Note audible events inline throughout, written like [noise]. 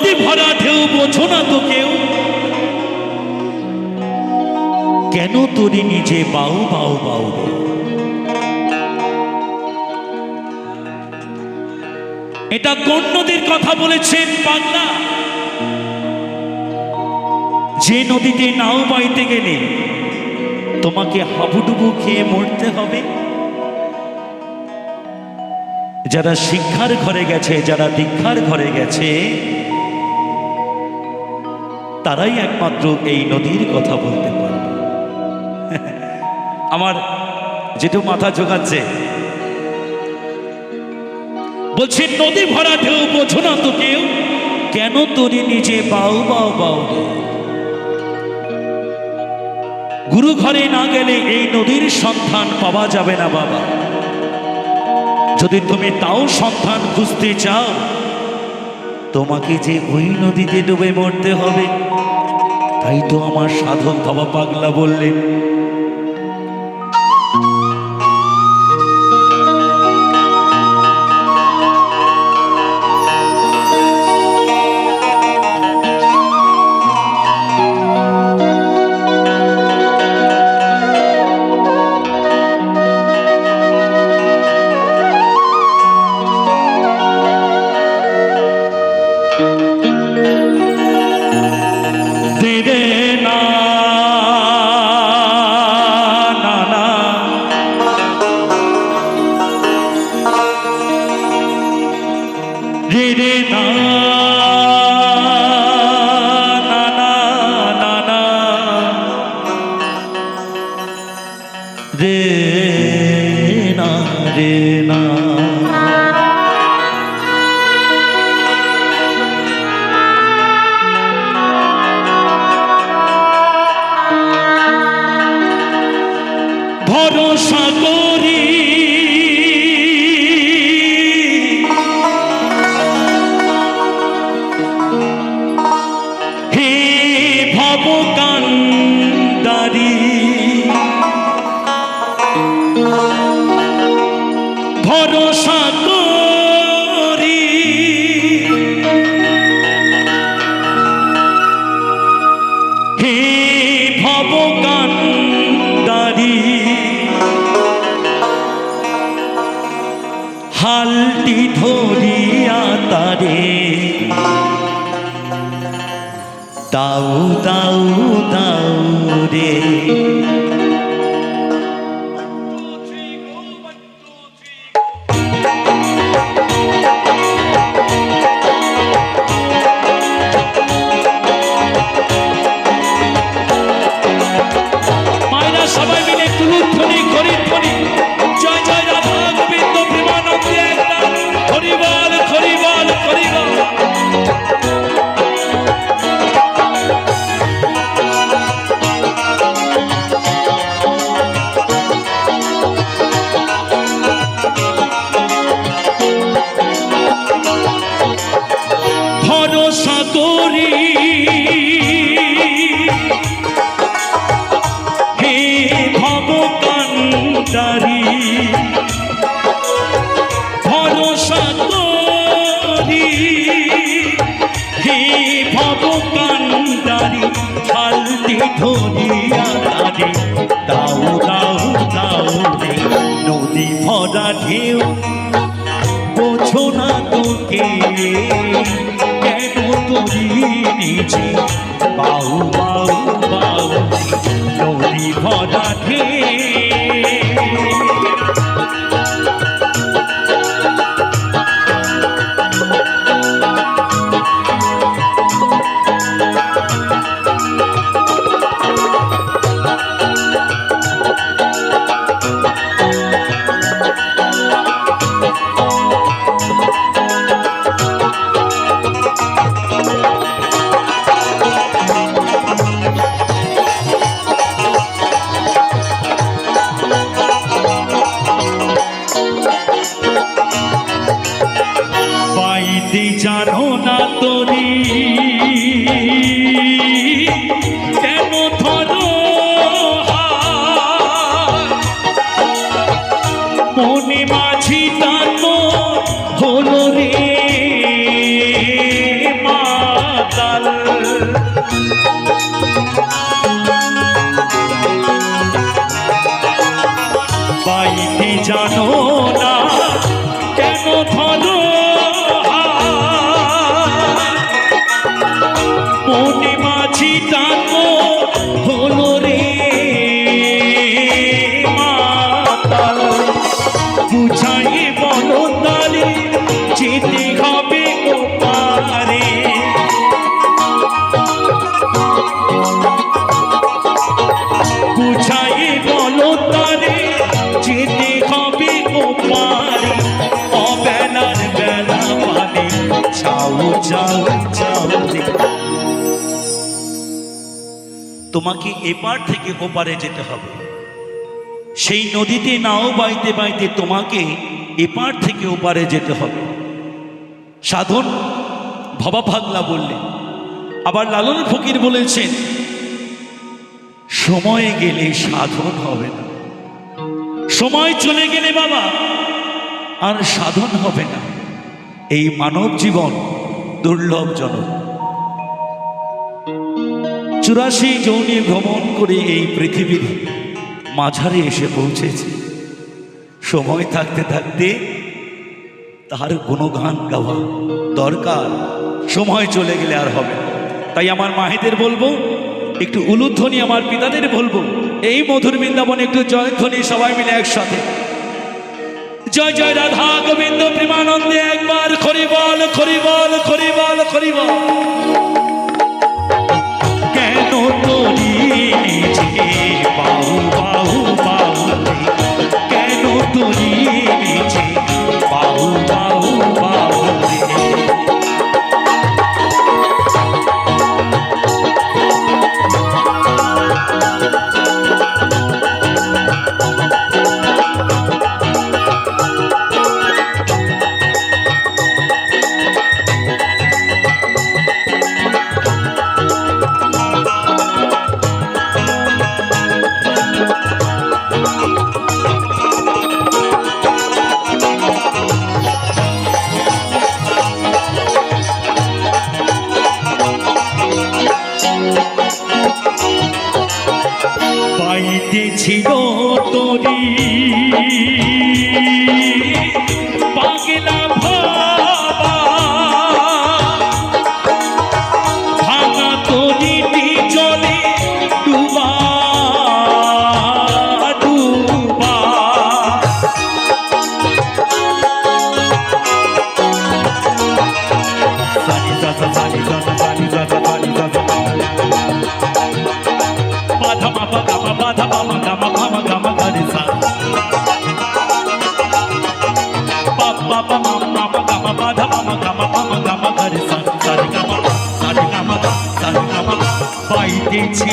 নদী ভরা ঢেউ, বোঝো না তো কেউ। কেন তোরে নিজে বাউ বাউ বাউ এটা কোন নদীর কথা বলেছেন পাগলা। যে নদীতে নাও বাইতে গেলে, তোমাকে হাবুডুবু খেয়ে মরতে হবে। যারা শিক্ষার ঘরে গেছে, যারা দীক্ষার ঘরে গেছে তারাই একমাত্র এই নদীর কথা বলতে পারবে। [laughs] আমার যেটু মাথা জোগাচ্ছে বলছে, নদী ভরা ঢেউ, বোঝো না তো কেউ, কেন তোরে নিজে বাউ বাউ বাউ? গুরু ঘরে না গেলে এই নদীর সন্ধান পাওয়া যাবে না বাবা। যদি তুমি তাও সন্ধান খুঁজতে চাও তোমাকে যে ওই নদীতে ডুবে মরতে হবে তাই তো আমার সাধক বাবা পাগলা বললেন রে না রে না। ভবকান্দারি হালটি ধরিয়া তারে। দাউ দাউ দাউ রে। ভরা বোঝো না তোকে। কেন তুমি নিজে বাউ বাউ বাউ নদী ভরা ঢেউ তোমাকে এপার থেকে ওপারে যেতে হবে। সেই নদীতে নাও বাইতে বাইতে তোমাকে এপার থেকে ওপারে যেতে হবে। সাধন ভবা ভাগলা বললেন আবার লালন ফকির বলেছেন, সময় গেলে সাধন হবে না। সময় চলে গেলে বাবা, আর সাধন হবে না। এই মানব জীবন দুর্লভজনক। চুরাশি যৌনি ভ্রমণ করে এই পৃথিবীর মাঝারে এসে পৌঁছেছে। সময় থাকতে থাকতে তার গুণগান গাওয়া দরকার। সময় চলে গেলে আর হবে তাই আমার মাহিদের বলব, একটু উলুধ্বনি আমার পিতাদের বলব, এই মধুর বৃন্দাবনে একটু জয়ধ্বনি সবাই মিলে একসাথে। জয় জয় রাধা গোবিন্দ প্রেমানন্দে একবার খরিবল খরিবল খরিবল খরিবল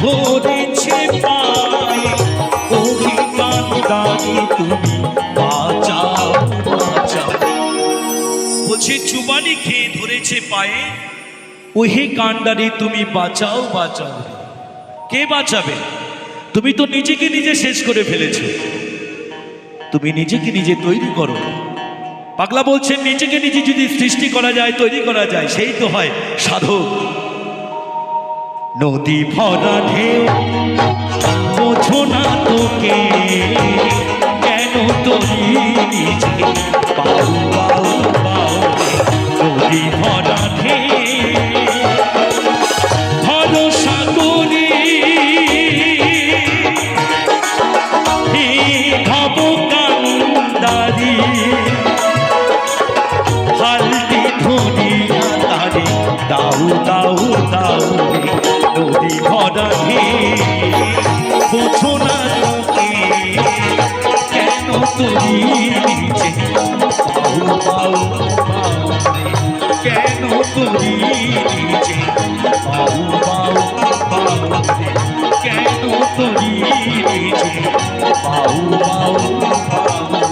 ধরেছে পায়ে অভিজ্ঞান দাঁড়ি তুমি বাঁচাও বাঁচাও। বলছে চুবানি খেয়ে ধরেছে পায়ে, ওহে কান্ডারি তুমি বাঁচাও বাঁচাও। কে বাঁচাবে? তুমি তো নিজেকে নিজে শেষ করে ফেলেছো। তুমি নিজেকে নিজে তৈরি করো। পাগলা বলছেন, নিজেকে নিজে যদি সৃষ্টি করা যায়, তৈরি করা যায়, সেই তো হয় সাধক। নদী ভরা ঢেউ, বোঝো না তোকে, কেন তোরি নিজে পাও পাও পাও নদী ভরা ঢেউ। হে ভব কান্দারি। হালদি ধরিয়া তারে, দাউ দাউ দাউ নদী ভরা বোঝো না লোকে, কেন পাউ পাউ কেন নিজে পাউ পাউ পাউ কেন নিজে পাউ পাউ পাউ